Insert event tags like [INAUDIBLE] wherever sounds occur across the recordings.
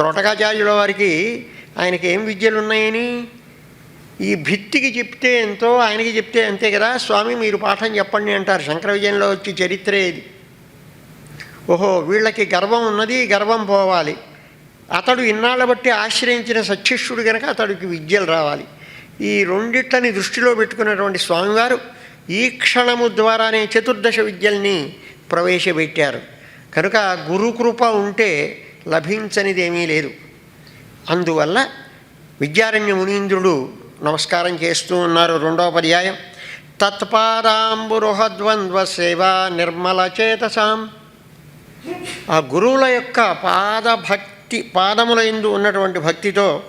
త్రోటకాచార్యుల వారికి ఆయనకి ఏం విద్యలు ఉన్నాయని? ఈ భిత్తికి చెప్తే ఎంతో ఆయనకి చెప్తే అంతే కదా? స్వామి మీరు పాఠం చెప్పండి అంటారు. శంకర విజయంలో వచ్చి చరిత్రే ఇది. ఓహో వీళ్ళకి గర్వం ఉన్నది గర్వం పోవాలి. అతడు ఇన్నాళ్ళ బట్టి ఆశ్రయించిన సత్యశుడు కనుక అతడికి విద్యలు రావాలి. ఈ రెండిట్లని దృష్టిలో పెట్టుకున్నటువంటి స్వామివారు ఈ క్షణము ద్వారానే చతుర్దశ విద్యల్ని ప్రవేశపెట్టారు. కనుక గురుకృప ఉంటే లభించనిదేమీ లేదు. అందువల్ల విద్యారణ్య మునీంద్రుడు నమస్కారం చేస్తూ ఉన్నారు రెండవ పర్యాయం తత్పాదాంబురుహద్వంద్వ సేవా నిర్మల చేతసాం. ఆ గురువుల యొక్క పాదభక్తి పాదముల ఎందు ఉన్నటువంటి భక్తితో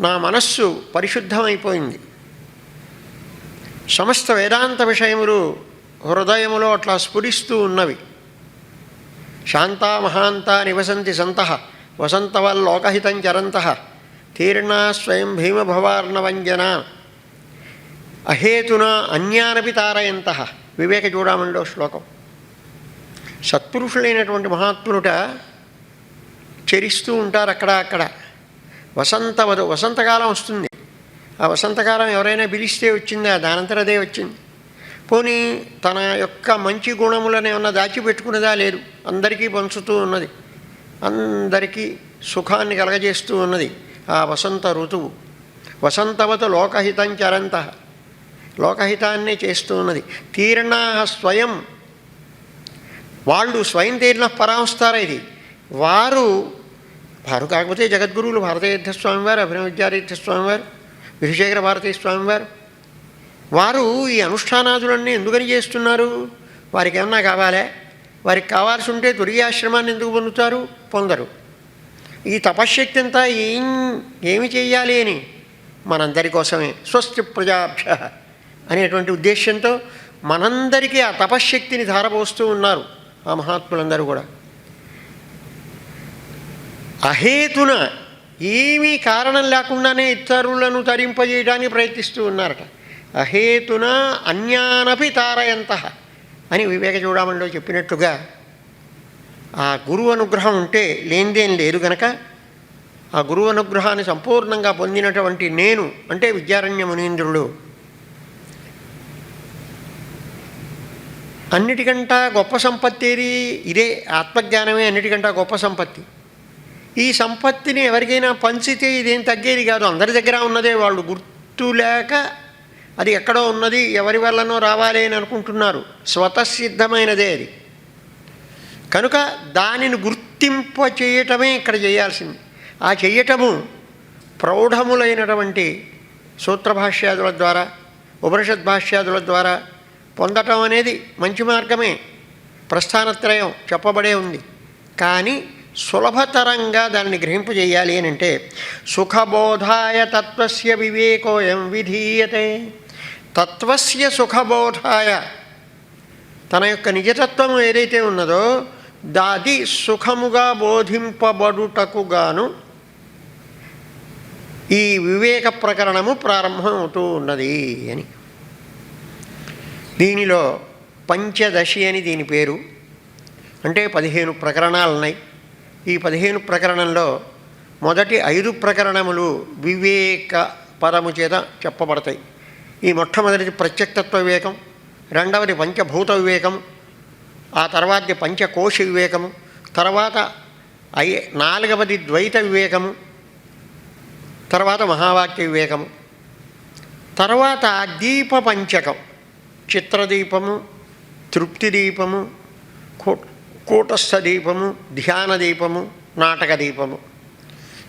నా మనస్సు పరిశుద్ధమైపోయింది. సమస్త వేదాంత విషయములు హృదయములో అట్లా స్ఫురిస్తూ ఉన్నవి. శాంతా మహాంత నివసంతి సంత వసంతవల్లోకహితం చరంత తీర్ణా స్వయం భీమభవార్ణవంజన. అహేతున అన్యానపి తారయంత వివేక చూడమంలో శ్లోకం. సత్పురుషులైనటువంటి మహాత్ములుట చరిస్తూ ఉంటారు అక్కడ అక్కడ. వసంత వసంతకాలం వస్తుంది. ఆ వసంతకాలం ఎవరైనా పిలిస్తే వచ్చిందా దానంతరదే వచ్చింది. పోనీ తన యొక్క మంచి గుణములను ఏమన్నా దాచిపెట్టుకున్నదా లేదు. అందరికీ పంచుతూ ఉన్నది. అందరికీ సుఖాన్ని కలగజేస్తూ ఉన్నది ఆ వసంత ఋతువు. వసంతవత లోకహితం చరంత. లోకహితాన్ని చేస్తూ ఉన్నది. తీర్ణా స్వయం. వాళ్ళు స్వయం తీర్ణ పరామస్తారా ఇది. వారు వారు కాకపోతే జగద్గురువులు భారతీయ స్వామివారు అభినవ విద్యారీర్థ స్వామివారు విధుశేఖర భారతీయ స్వామివారు వారు ఈ అనుష్ఠానాదులన్నీ ఎందుకని చేస్తున్నారు? వారికి ఏమన్నా కావాలే? వారికి కావాల్సి ఉంటే దుర్యాశ్రమాన్ని ఎందుకు పొందుతారు? పొందరు. ఈ తపశ్శక్తి అంతా ఏం ఏమి చేయాలి అని మనందరి కోసమే. స్వస్తి ప్రజాభ్య అనేటువంటి ఉద్దేశంతో మనందరికీ ఆ తపశ్శక్తిని ధారపోస్తూ ఉన్నారు ఆ మహాత్ములందరూ కూడా. అహేతున ఏమీ కారణం లేకుండానే ఇతరులను తరింపజేయడానికి ప్రయత్నిస్తూ ఉన్నారట. అహేతున అన్యానపి తారయంత అని వివేక చూడమంలో చెప్పినట్టుగా ఆ గురువు అనుగ్రహం ఉంటే లేనిదేం లేదు గనక ఆ గురువు అనుగ్రహాన్ని సంపూర్ణంగా పొందినటువంటి నేను అంటే విద్యారణ్య మునీంద్రుడు. అన్నిటికంటా గొప్ప సంపత్తి ఏది? ఇదే ఆత్మజ్ఞానమే అన్నిటికంటా గొప్ప సంపత్తి. ఈ సంపత్తిని ఎవరికైనా పంచితే ఇదేం తగ్గేది కాదు. అందరి దగ్గర ఉన్నదే వాళ్ళు. గుర్తు లేక అది ఎక్కడో ఉన్నది ఎవరి వల్లనో రావాలి అని అనుకుంటున్నారు. స్వతసిద్ధమైనదే అది. కనుక దానిని గుర్తింప చేయటమే ఇక్కడ చేయాల్సింది. ఆ చెయ్యటము ప్రౌఢములైనటువంటి సూత్రభాష్యాదుల ద్వారా ఉపనిషద్ భాష్యాదుల ద్వారా పొందటం అనేది మంచి మార్గమే. ప్రస్థానత్రయం చెప్పబడే ఉంది. కానీ సులభతరంగా దాన్ని గ్రహింపజేయాలి అని అంటే సుఖబోధాయ తత్వస్య వివేకోయం విధీయతే. తత్వస్య సుఖబోధాయ. తన యొక్క నిజతత్వం ఏదైతే ఉన్నదో దాది సుఖముగా బోధింపబడుటకు గాను ఈ వివేక ప్రకరణము ప్రారంభమవుతూ ఉన్నది అని. దీనిలో పంచదశి అని దీని పేరు. అంటే పదిహేను ప్రకరణాలు ఉన్నాయి ఈ పదిహేను ప్రకరణంలో మొదటి ఐదు ప్రకరణములు వివేక పదము చేత చెప్పబడతాయి. ఈ మొట్టమొదటిది ప్రత్యక్తత్వ వివేకం రెండవది పంచభూత వివేకం ఆ తర్వాతది పంచకోశ వివేకము తర్వాత ఐ నాలుగవది ద్వైత వివేకము తర్వాత మహావాక్య వివేకము. తర్వాత దీపపంచకం చిత్రదీపము తృప్తి దీపము కూ కూటస్థ దీపము ధ్యాన దీపము నాటక దీపము.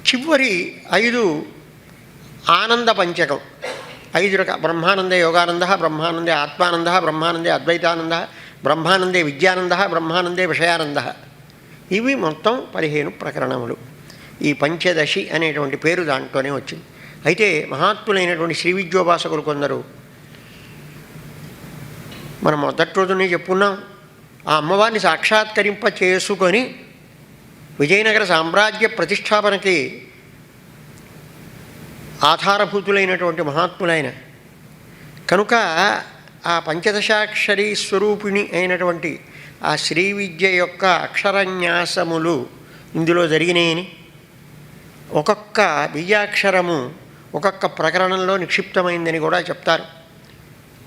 చివరి ఐదు ఆనంద పంచకం. ఐదు రక బ్రహ్మానందే యోగానంద బ్రహ్మానందే ఆత్మానంద బ్రహ్మానందే అద్వైతానంద బ్రహ్మానందే విద్యానంద బ్రహ్మానందే విషయానంద. ఇవి మొత్తం పదిహేను ప్రకరణములు. ఈ పంచదశి అనేటువంటి పేరు దాంట్లోనే వచ్చింది. అయితే మహాత్ములైనటువంటి శ్రీ విద్యోపాసకులు కొందరు మనం మొదటి రోజునే చెప్పుకున్నాం ఆ అమ్మవారిని సాక్షాత్కరింప చేసుకొని విజయనగర సామ్రాజ్య ప్రతిష్టాపనకి ఆధారభూతులైనటువంటి మహాత్ములైన. కనుక ఆ పంచదశాక్షరి స్వరూపిణి అయినటువంటి ఆ శ్రీ విద్య యొక్క అక్షరన్యాసములు ఇందులో జరిగినాయని. ఒక్కొక్క బీజాక్షరము ఒక్కొక్క ప్రకరణంలో నిక్షిప్తమైందని కూడా చెప్తారు.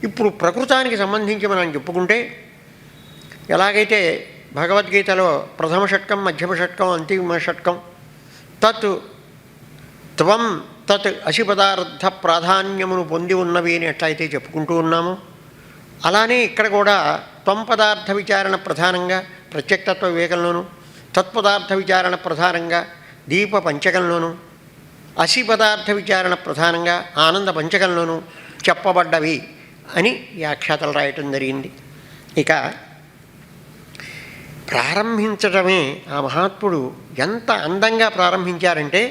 ఇప్పుడు ప్రకృతానికి సంబంధించి మనం చెప్పుకుంటే ఎలాగైతే భగవద్గీతలో ప్రథమ షట్కం మధ్యమ షట్కం అంతిమ షట్కం తత్ త్వం తత్ అశిపదార్థ ప్రాధాన్యమును పొంది ఉన్నవి అని ఎట్లయితే చెప్పుకుంటూ ఉన్నాము అలానే ఇక్కడ కూడా త్వం పదార్థ విచారణ ప్రధానంగా ప్రత్యక్తత్వ వివేకంలోను తత్పదార్థ విచారణ ప్రధానంగా దీప పంచకంలోను అసి పదార్థ విచారణ ప్రధానంగా ఆనంద పంచకంలోను చెప్పబడ్డవి అని వ్యాఖ్యాతలు రాయటం జరిగింది. ఇక ప్రారంభించడమే ఆ మహాత్ముడు ఎంత అందంగా ప్రారంభించారంటే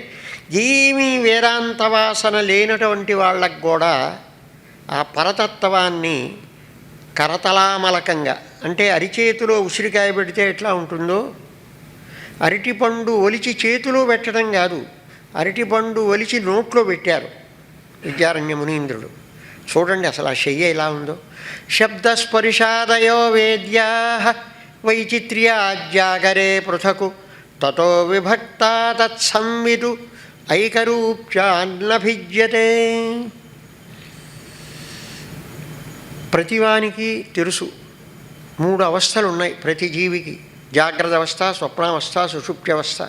ఏమీ వేదాంత వాసన లేనటువంటి వాళ్ళకు కూడా ఆ పరతత్వాన్ని కరతలామలకంగా అంటే అరిచేతిలో ఉసిరికాయ పెడితే ఎట్లా ఉంటుందో? అరటిపండు ఒలిచి చేతిలో పెట్టడం కాదు అరటిపండు ఒలిచి నోట్లో పెట్టారు విద్యారణ్య మునీంద్రుడు. చూడండి అసలు ఆ శయ్య ఎలా ఉందో. శబ్దస్పరిషాదయో వేద్యా వైచిత్ర్యాజ్యాగరే పృథకు తతో విభక్త తత్సంవిదు. ఐకరూప్యాన్నభిజ్యతే ప్రతివానికి తెలుసు. మూడు అవస్థలు ఉన్నాయి ప్రతి జీవికి. జాగ్రత్త అవస్థ స్వప్నావస్థ సుషుప్త్యవస్థ.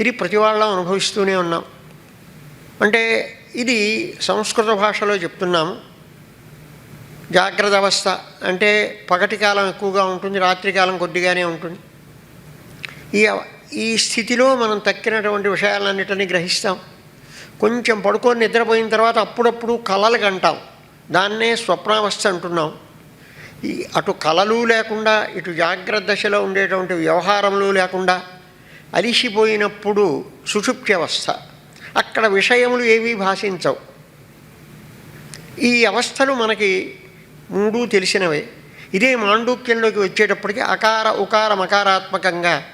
ఇది ప్రతి వాళ్ళం అనుభవిస్తూనే ఉన్నాం. అంటే ఇది సంస్కృత భాషలో చెప్తున్నాము. జాగ్రత్త అవస్థ అంటే పగటి కాలం ఎక్కువగా ఉంటుంది రాత్రికాలం కొద్దిగానే ఉంటుంది. ఈ ఈ స్థితిలో మనం తక్కినటువంటి విషయాలన్నిటినీ గ్రహిస్తాం. కొంచెం పడుకొని నిద్రపోయిన తర్వాత అప్పుడప్పుడు కలలు కంటాం. దాన్నే స్వప్నావస్థ అంటున్నాం. ఈ అటు కలలు లేకుండా ఇటు జాగ్రత్త దశలో ఉండేటువంటి వ్యవహారములు లేకుండా అలిసిపోయినప్పుడు సుషుప్త్యవస్థ. అక్కడ విషయములు ఏవీ భాషించవు. ఈ అవస్థలు మనకి మూడు తెలిసినవే. ఇదే మాండూక్యంలోకి వచ్చేటప్పటికి అకార ఉకార మకారాత్మకంగా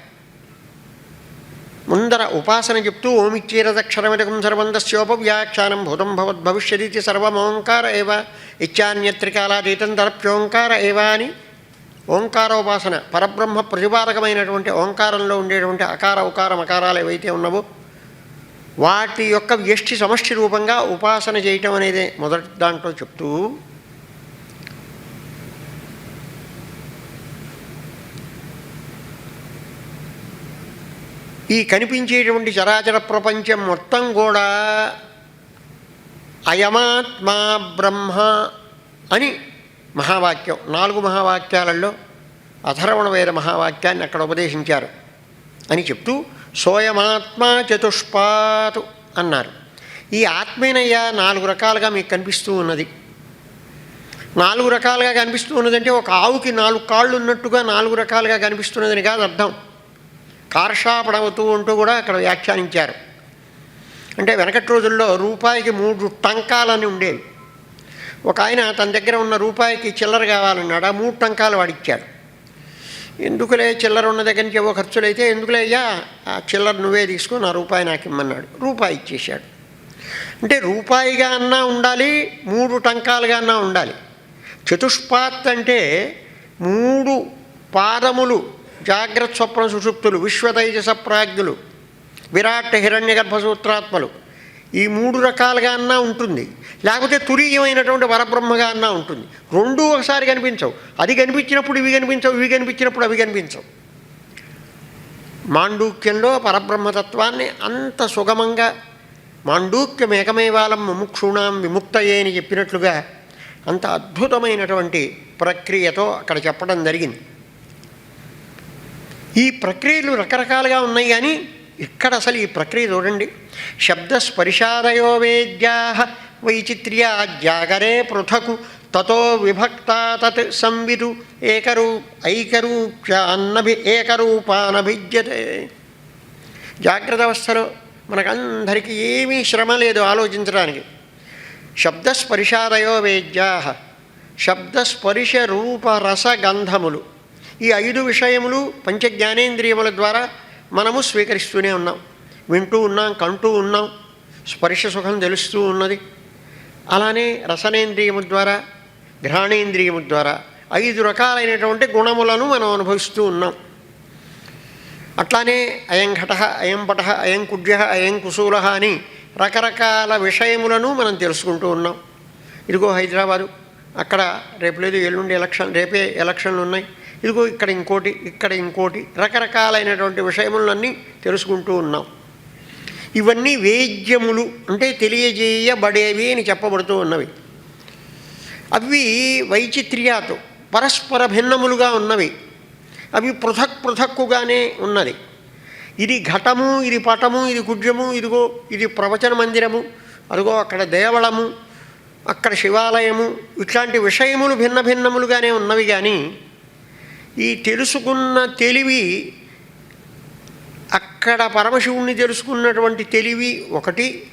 ముందర ఉపాసన చెప్తూ ఓమిచ్చేరదక్షరమిదకం సర్వందస్యోపవ్యాఖ్యానం భూతం భవద్భవిష్యదితి సర్వమోంకార ఏవ ఇచ్చాన్యత్రికాలాతీతం తరప్యోంకార ఏవ అని ఓంకారోపాసన పరబ్రహ్మ ప్రతిపాదకమైనటువంటి ఓంకారంలో ఉండేటువంటి అకార ఉకారం అకారాలు ఏవైతే ఉన్నావో వాటి యొక్క వ్యష్టి సమష్టి రూపంగా ఉపాసన చేయటం అనేది మొదటి దాంట్లో చెప్తూ ఈ కనిపించేటువంటి చరాచర ప్రపంచం మొత్తం కూడా అయమాత్మా బ్రహ్మ అని మహావాక్యం. నాలుగు మహావాక్యాలలో అథర్వణ వేద మహావాక్యాన్ని అక్కడ ఉపదేశించారు అని చెప్తూ సోయమాత్మా చతుష్పాతు అన్నారు. ఈ ఆత్మేనయ్య నాలుగు రకాలుగా మీకు కనిపిస్తూ ఉన్నది. నాలుగు రకాలుగా కనిపిస్తూ ఉన్నదంటే ఒక ఆవుకి నాలుగు కాళ్ళు ఉన్నట్టుగా నాలుగు రకాలుగా కనిపిస్తున్నదని కాదు అర్థం. కార్షాపడవుతూ ఉంటూ కూడా అక్కడ వ్యాఖ్యానించారు. అంటే వెనకటి రోజుల్లో రూపాయికి మూడు టంకాలని ఉండేవి. ఒక ఆయన తన దగ్గర ఉన్న రూపాయికి చిల్లర కావాలన్నాడు ఆ మూడు టంకాలు వాడిచ్చాడు. ఎందుకులే చిల్లర ఉన్న దగ్గర నుంచి ఏవో ఖర్చులు అయితే ఎందుకులే అయ్యా ఆ చిల్లర నువ్వే తీసుకుని ఆ రూపాయి నాకు ఇమ్మన్నాడు. రూపాయి ఇచ్చేశాడు. అంటే రూపాయిగా అన్నా ఉండాలి మూడు టంకాలుగా అన్నా ఉండాలి. చతుష్పాత్ అంటే మూడు పాదములు జాగ్రత్త స్వప్న సుషుప్తులు విశ్వతైజస ప్రాజ్ఞులు విరాట్ హిరణ్య సూత్రాత్మలు ఈ మూడు రకాలుగా అన్నా ఉంటుంది. లేకపోతే తురీయమైనటువంటి వరబ్రహ్మగా అన్నా ఉంటుంది. రెండూ ఒకసారి కనిపించవు. అది కనిపించినప్పుడు ఇవి కనిపించవు ఇవి కనిపించినప్పుడు అవి కనిపించవు. మాండూక్యంలో పరబ్రహ్మతత్వాన్ని అంత సుగమంగా మాండూక్యం ఏకమేవాలం ముముక్షూణాం విముక్తయే అని చెప్పినట్లుగా అంత అద్భుతమైనటువంటి ప్రక్రియతో అక్కడ చెప్పడం జరిగింది. ఈ ప్రక్రియలు రకరకాలుగా ఉన్నాయి కానీ ఇక్కడ అసలు ఈ ప్రక్రియ చూడండి. శబ్దస్పర్శాదయో వేద్యా వైచిత్ర్యా జాగరే పృథకు తతో విభక్త తత్ సంవిదు ఏకరూ ఐకరూప్య అన్నభి ఏకరూపానభిజ్యతే. జాగ్రత్త అవస్థలో మనకందరికీ ఏమీ శ్రమ లేదు ఆలోచించడానికి. శబ్దస్పర్శాదయో వేద్యా శబ్దస్పర్శ రూప గంధములు ఈ ఐదు విషయములు పంచ జ్ఞానేంద్రియముల ద్వారా మనము స్వీకరిస్తూనే ఉన్నాం. వింటూ ఉన్నాం కంటూ ఉన్నాం స్పర్శ సుఖం తెలుస్తూ ఉన్నది. అలానే రసనేంద్రియము ద్వారా ఘ్రాణేంద్రియము ద్వారా ఐదు రకాలైనటువంటి గుణములను మనం అనుభవిస్తూ ఉన్నాం. అట్లానే అయం ఘట అయం పట అయం కుడ్య అయం కుశూల అని రకరకాల విషయములను మనం తెలుసుకుంటూ ఉన్నాం. ఇదిగో హైదరాబాదు అక్కడ రేపు లేదు ఎల్లుండి ఎలక్షన్ రేపే ఎలక్షన్లు ఉన్నాయి. ఇదిగో ఇక్కడ ఇంకోటి ఇక్కడ ఇంకోటి రకరకాలైనటువంటి విషయములన్నీ తెలుసుకుంటూ ఉన్నాం. ఇవన్నీ వేద్యములు అంటే తెలియజేయబడేవి అని చెప్పబడుతూ ఉన్నవి. అవి వైచిత్ర్యాలు పరస్పర భిన్నములుగా ఉన్నవి. అవి పృథక్ పృథక్కుగానే ఉన్నది. ఇది ఘటము ఇది పటము ఇది కుడ్యము ఇదిగో ఇది ప్రవచన మందిరము అదిగో అక్కడ దేవళము అక్కడ శివాలయము ఇట్లాంటి విషయములు భిన్న భిన్నములుగానే ఉన్నవి కానీ ఈ తెలుసుకున్న తెలివి అక్కడ పరమశివుణ్ణి తెలుసుకున్నటువంటి తెలివి ఒకటి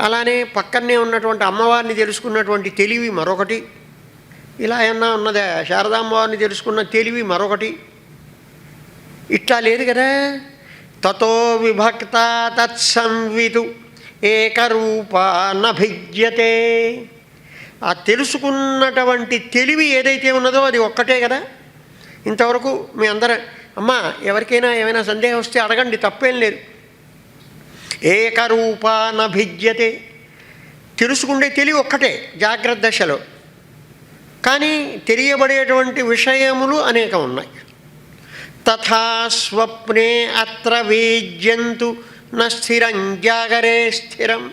అలానే పక్కనే ఉన్నటువంటి అమ్మవారిని తెలుసుకున్నటువంటి తెలివి మరొకటి ఇలా ఏమన్నా ఉన్నదా? శారదాంబవారిని తెలుసుకున్న తెలివి మరొకటి. ఇట్లా లేదు కదా? తతో విభక్త తత్సంవితు ఏకరూపానభిజ్యతే ఆ తెలుసుకున్నటువంటి తెలివి ఏదైతే ఉన్నదో అది ఒక్కటే కదా? ఇంతవరకు మీ అందరూ అమ్మా ఎవరికైనా ఏమైనా సందేహం వస్తే అడగండి తప్పేం లేదు. ఏకరూపానభిజ్యతే. తెలుసుకుండే తెలివి ఒక్కటే జాగ్రత్త దశలో. కానీ తెలియబడేటువంటి విషయములు అనేకం ఉన్నాయి. తథా స్వప్నే అత్ర వేద్యంతు న స్థిరం జాగరే స్థిరం.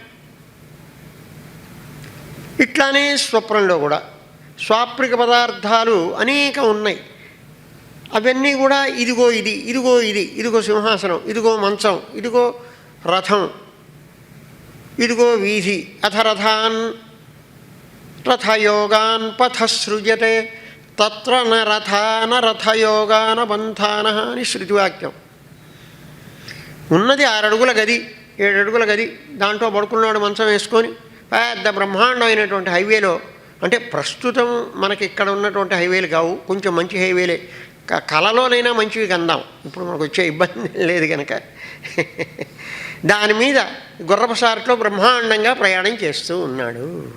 ఇట్లానే స్వప్నంలో కూడా స్వాప్రిక పదార్థాలు అనేకం ఉన్నాయి. అవన్నీ కూడా ఇదిగో ఇది ఇదిగో ఇది ఇదిగో సింహాసనం ఇదిగో మంచం ఇదిగో రథం ఇదిగో వీధి అథ రథాన్ రథయోగాన్ పథ సృజతే తత్ర న రథాన రథయోగాన బంధాన అని శృతివాక్యం ఉన్నది ఆరడుగుల గది ఏడడుగుల గది దాంట్లో పడుకున్నాడు మంచం వేసుకొని పెద్ద బ్రహ్మాండమైనటువంటి హైవేలో అంటే ప్రస్తుతం మనకి ఇక్కడ ఉన్నటువంటి హైవేలు కావు కొంచెం మంచి హైవేలే కళలోనైనా కలలోనైనా మంచివి కందాం. ఇప్పుడు మనకు వచ్చే ఇబ్బంది [LAUGHS] లేదు కనుక [LAUGHS] దాని మీద గుర్రపసారట్లో బ్రహ్మాండంగా ప్రయాణం చేస్తూ ఉన్నాడు.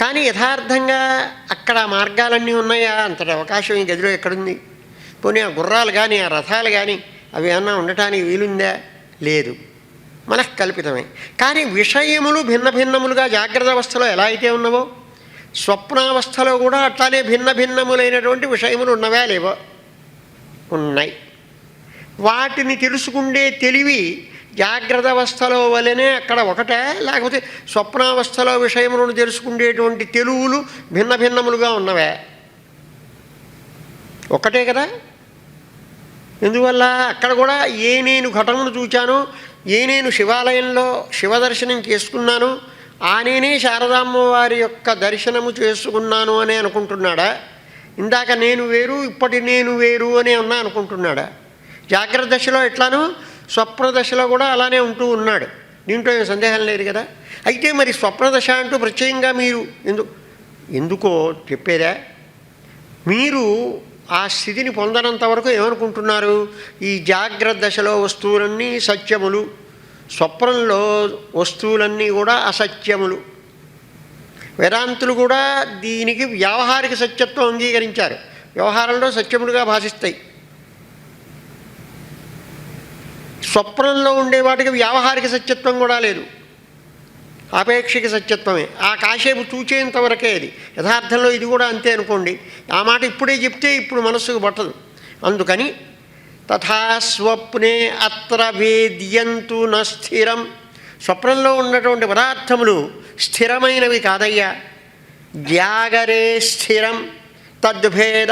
కానీ యథార్థంగా అక్కడ మార్గాలన్నీ ఉన్నాయా? అంతటి అవకాశం ఈ గదిలో ఎక్కడుంది? పోనీ ఆ గుర్రాలు కానీ ఆ రథాలు కానీ అవి ఏమన్నా ఉండటానికి వీలుందా? లేదు. మనఃకల్పితమే. కానీ విషయములు భిన్న భిన్నములుగా జాగ్రత్త అవస్థలో ఎలా అయితే ఉన్నవో స్వప్నావస్థలో కూడా అట్లానే భిన్న భిన్నములైనటువంటి విషయములు ఉన్నవా లేవో? ఉన్నాయి. వాటిని తెలుసుకుండే తెలివి జాగ్రత్త అవస్థలో వలనే అక్కడ ఒకటే. లేకపోతే స్వప్నావస్థలో విషయములను తెలుసుకునేటువంటి తెలుగులు భిన్న భిన్నములుగా ఉన్నవే. ఒకటే కదా? ఎందువల్ల? అక్కడ కూడా ఏ నేను ఘటమును చూచానో ఏ నేను శివాలయంలో శివదర్శనం చేసుకున్నాను ఆనేనే శారదామ్మవారి శారదామ్మ వారి యొక్క దర్శనము చేసుకున్నాను అని అనుకుంటున్నాడా? ఇందాక నేను వేరు ఇప్పటి నేను వేరు అని ఉన్నా అనుకుంటున్నాడా? జాగ్రత్త దశలో ఎట్లానో స్వప్న దశలో కూడా అలానే ఉంటూ ఉన్నాడు. దీంట్లో ఏం సందేహం లేదు కదా? అయితే మరి స్వప్న దశ అంటూ ప్రత్యేకంగా మీరు ఎందు ఎందుకో చెప్పేదా? మీరు ఆ స్థితిని పొందనంత వరకు ఏమనుకుంటున్నారు? ఈ జాగ్రత్త దశలో వస్తువులన్నీ సత్యములు. స్వప్నంలో వస్తువులన్నీ కూడా అసత్యములు. వేదాంతులు కూడా దీనికి వ్యావహారిక సత్యత్వం అంగీకరించారు. వ్యవహారంలో సత్యములుగా భాషిస్తాయి. స్వప్నంలో ఉండే వాటికి వ్యావహారిక సత్యత్వం కూడా లేదు. ఆపేక్షిక సత్యత్వమే. ఆ కాసేపు చూచేంత వరకే అది యథార్థంలో ఇది కూడా అంతే అనుకోండి. ఆ మాట ఇప్పుడే చెప్తే ఇప్పుడు మనస్సుకు పట్టదు. అందుకని తథా స్వప్నే అత్ర వేద్యంతు నస్థిరం స్థిరం. స్వప్నంలో ఉన్నటువంటి పదార్థములు స్థిరమైనవి కాదయ్యా. జాగరే స్థిరం తద్భేద.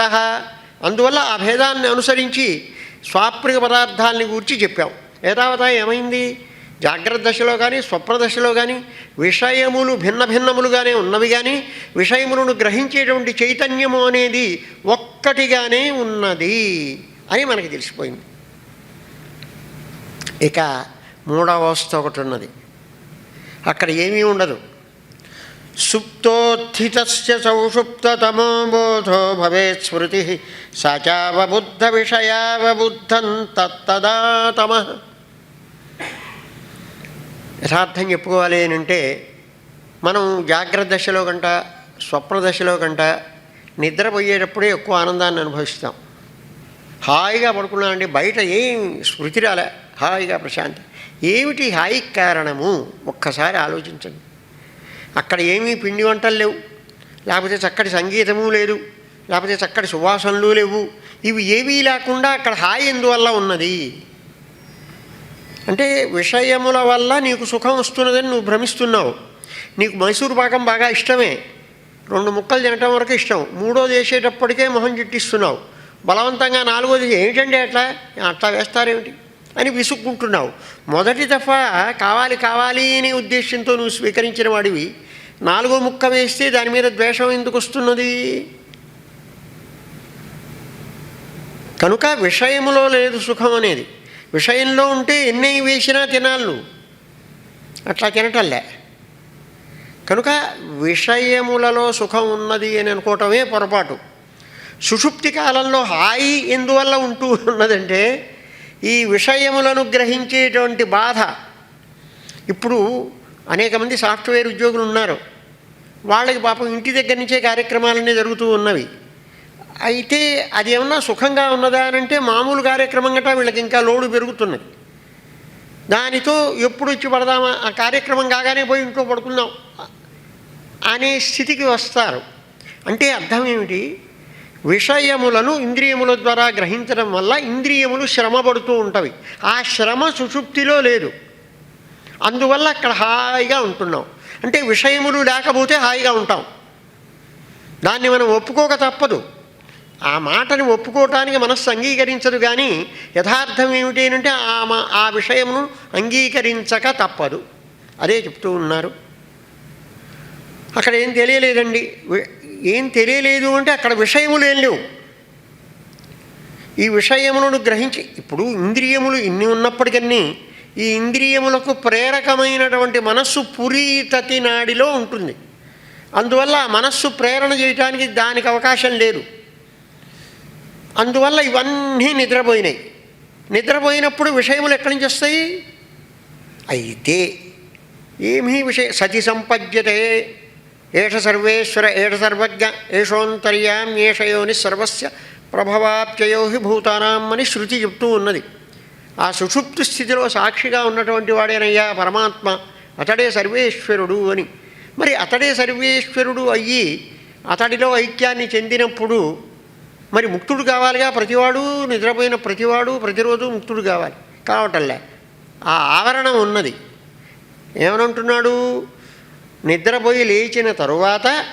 అందువల్ల ఆ భేదాన్ని అనుసరించి స్వాప్రిక పదార్థాలని గూర్చి చెప్పాం. ఏదావతా ఏమైంది? జాగ్రత్త దశలో కానీ స్వప్న దశలో కానీ విషయములు భిన్న భిన్నములుగానే ఉన్నవి కానీ విషయములను గ్రహించేటువంటి చైతన్యము అనేది ఒక్కటిగానే ఉన్నది. అని మనకి తెలిసిపోయింది. ఇక మూడవ అవస్థ ఒకటి ఉన్నది. అక్కడ ఏమీ ఉండదు. సుప్తోత్థిత సౌషుప్తమో బోధో భవేత్ స్మృతి సచావబుద్ధ విషయావబుద్ధం తత్తదాతమ. యథార్థం చెప్పుకోవాలి అని అంటే మనం జాగ్రత్త దశలో కంట స్వప్న దశలో కంట నిద్రపోయేటప్పుడే ఎక్కువ ఆనందాన్ని అనుభవిస్తాం. హాయిగా పడుకున్నానండి. బయట ఏం స్మృతి రాలే. హాయిగా ప్రశాంతి. ఏమిటి హాయి కారణము? ఒక్కసారి ఆలోచించండి. అక్కడ ఏమీ పిండి వంటలు లేవు. లేకపోతే చక్కటి సంగీతము లేదు. లేకపోతే చక్కటి సువాసనలు లేవు. ఇవి ఏవీ లేకుండా అక్కడ హాయి ఎందువల్ల ఉన్నది? అంటే విషయముల వల్ల నీకు సుఖం వస్తున్నదని నువ్వు భ్రమిస్తున్నావు. నీకు మైసూరు పాకం బాగా ఇష్టమే. రెండు ముక్కలు తినటం వరకు ఇష్టం. మూడోది వేసేటప్పటికే మొహం జిట్టిస్తున్నావు బలవంతంగా నాలుగోది ఏమిటండి అట్లా? అట్లా వేస్తారేమిటి? అని విసుక్కుంటున్నావు. మొదటి దఫా కావాలి కావాలి అనే ఉద్దేశంతో నువ్వు స్వీకరించిన వాడివి. నాలుగో ముక్క వేస్తే దాని మీద ద్వేషం ఎందుకు వస్తున్నది? కనుక విషయములో లేదు సుఖం అనేది. విషయంలో ఉంటే ఎన్ని వేసినా తినాలి నువ్వు. అట్లా తినటంలే కనుక విషయములలో సుఖం ఉన్నది అని అనుకోవటమే పొరపాటు. సుషుప్తి కాలంలో హాయి ఎందువల్ల ఉంటూ ఉన్నదంటే ఈ విషయములను గ్రహించేటువంటి బాధ. ఇప్పుడు అనేక మంది సాఫ్ట్వేర్ ఉద్యోగులు ఉన్నారు. వాళ్ళకి పాపం ఇంటి దగ్గర నుంచే కార్యక్రమాలన్నీ జరుగుతూ ఉన్నవి. అయితే అది ఏమన్నా సుఖంగా ఉన్నదా అని అంటే మామూలు కార్యక్రమం గట్టా వీళ్ళకి ఇంకా లోడు పెరుగుతున్నది. దానితో ఎప్పుడు ఇచ్చి పడదామా? ఆ కార్యక్రమం కాగానే పోయి ఇంట్లో పడుకుందాం అనే స్థితికి వస్తారు. అంటే అర్థం ఏమిటి? విషయములను ఇంద్రియముల ద్వారా గ్రహించడం వల్ల ఇంద్రియములు శ్రమపడుతూ ఉంటవి. ఆ శ్రమ సుషుప్తిలో లేదు. అందువల్ల అక్కడ హాయిగా ఉంటున్నాం. అంటే విషయములు లేకపోతే హాయిగా ఉంటాం. దాన్ని మనం ఒప్పుకోక తప్పదు. ఆ మాటని ఒప్పుకోవటానికి మనస్సు అంగీకరించదు కానీ యథార్థం ఏమిటి అంటే ఆ మా- ఆ విషయమును అంగీకరించక తప్పదు. అదే చెప్తూ ఉన్నారు. అక్కడ ఏం తెలియలేదండి. ఏం తెలియలేదు అంటే అక్కడ విషయములు ఏం లేవు. ఈ విషయములను గ్రహించి ఇప్పుడు ఇంద్రియములు ఇన్ని ఉన్నప్పటికన్నీ ఈ ఇంద్రియములకు ప్రేరకమైనటువంటి మనస్సు పురీతతి నాడిలో ఉంటుంది. అందువల్ల మనస్సు ప్రేరణ చేయటానికి దానికి అవకాశం లేదు. అందువల్ల ఇవన్నీ నిద్రపోయినాయి. నిద్రపోయినప్పుడు విషయములు ఎక్కడి నుంచి వస్తాయి? అయితే ఏమీ విషయ సతి సంపద్యతే ఏష సర్వేశ్వర ఏష సర్వజ్ఞ ఏషోంతర్యాం ఏషయోని సర్వస్య ప్రభవాప్యయో హి భూతానాం అని శృతి చెప్తూ ఉన్నది. ఆ సుషుప్తి స్థితిలో సాక్షిగా ఉన్నటువంటి వాడేనయ్యా పరమాత్మ అతడే సర్వేశ్వరుడు అని. మరి అతడే సర్వేశ్వరుడు అయ్యి అతడిలో ఐక్యాన్ని చెందినప్పుడు మరి ముక్తుడు కావాలిగా ప్రతివాడు నిద్రపోయిన ప్రతివాడు ప్రతిరోజు ముక్తుడు కావాలి. కావటంలే. ఆ ఆవరణం ఉన్నది. ఏమనంటున్నాడు? నిద్రపోయి లేచిన తరువాత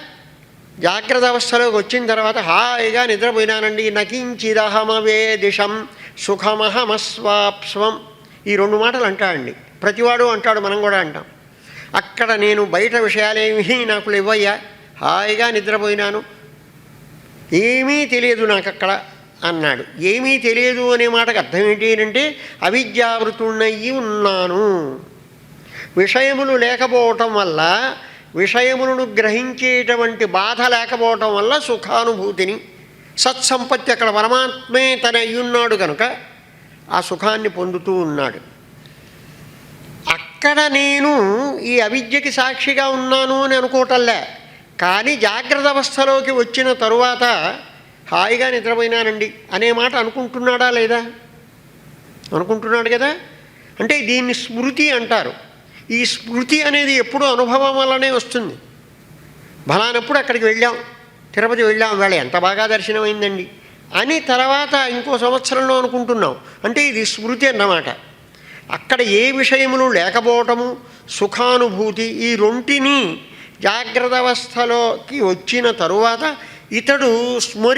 జాగ్రత్త అవస్థలోకి వచ్చిన తర్వాత హాయిగా నిద్రపోయినానండి. నకించిదహమవే దిశం సుఖమహమస్వాప్స్వం. ఈ రెండు మాటలు అంటాడండి. ప్రతివాడు అంటాడు మనం కూడా అంటాం. అక్కడ నేను బయట విషయాలేమీ నాకు లేవయ్యా. హాయిగా నిద్రపోయినాను. ఏమీ తెలియదు నాకు అక్కడ అన్నాడు. ఏమీ తెలియదు అనే మాటకు అర్థం ఏంటి అంటే అవిద్యావృతుణ్ణయ్యి ఉన్నాను. విషయములు లేకపోవటం వల్ల విషయములను గ్రహించేటువంటి బాధ లేకపోవటం వల్ల సుఖానుభూతిని సత్సంపత్తి అక్కడ పరమాత్మే తన అయ్యున్నాడు కనుక ఆ సుఖాన్ని పొందుతూ ఉన్నాడు. అక్కడ నేను ఈ అవిద్యకి సాక్షిగా ఉన్నాను అని అనుకోవటంలే కానీ జాగ్రత్త అవస్థలోకి వచ్చిన తరువాత హాయిగా నిద్రపోయినానండి అనే మాట అనుకుంటున్నాడా లేదా? అనుకుంటున్నాడు కదా? అంటే దీన్ని స్మృతి అంటారు. ఈ స్మృతి అనేది ఎప్పుడూ అనుభవం వల్లనే వస్తుంది. బలానప్పుడు అక్కడికి వెళ్ళాం. తిరుపతి వెళ్ళాం. వేళ ఎంత బాగా దర్శనమైందండి. అని తర్వాత ఇంకో సంవత్సరంలో అనుకుంటున్నాం. అంటే ఇది స్మృతి అన్నమాట. అక్కడ ఏ విషయములు లేకపోవటము సుఖానుభూతి ఈ రెంటిని జాగ్రత్త అవస్థలోకి వచ్చిన తరువాత ఇతడు స్మరి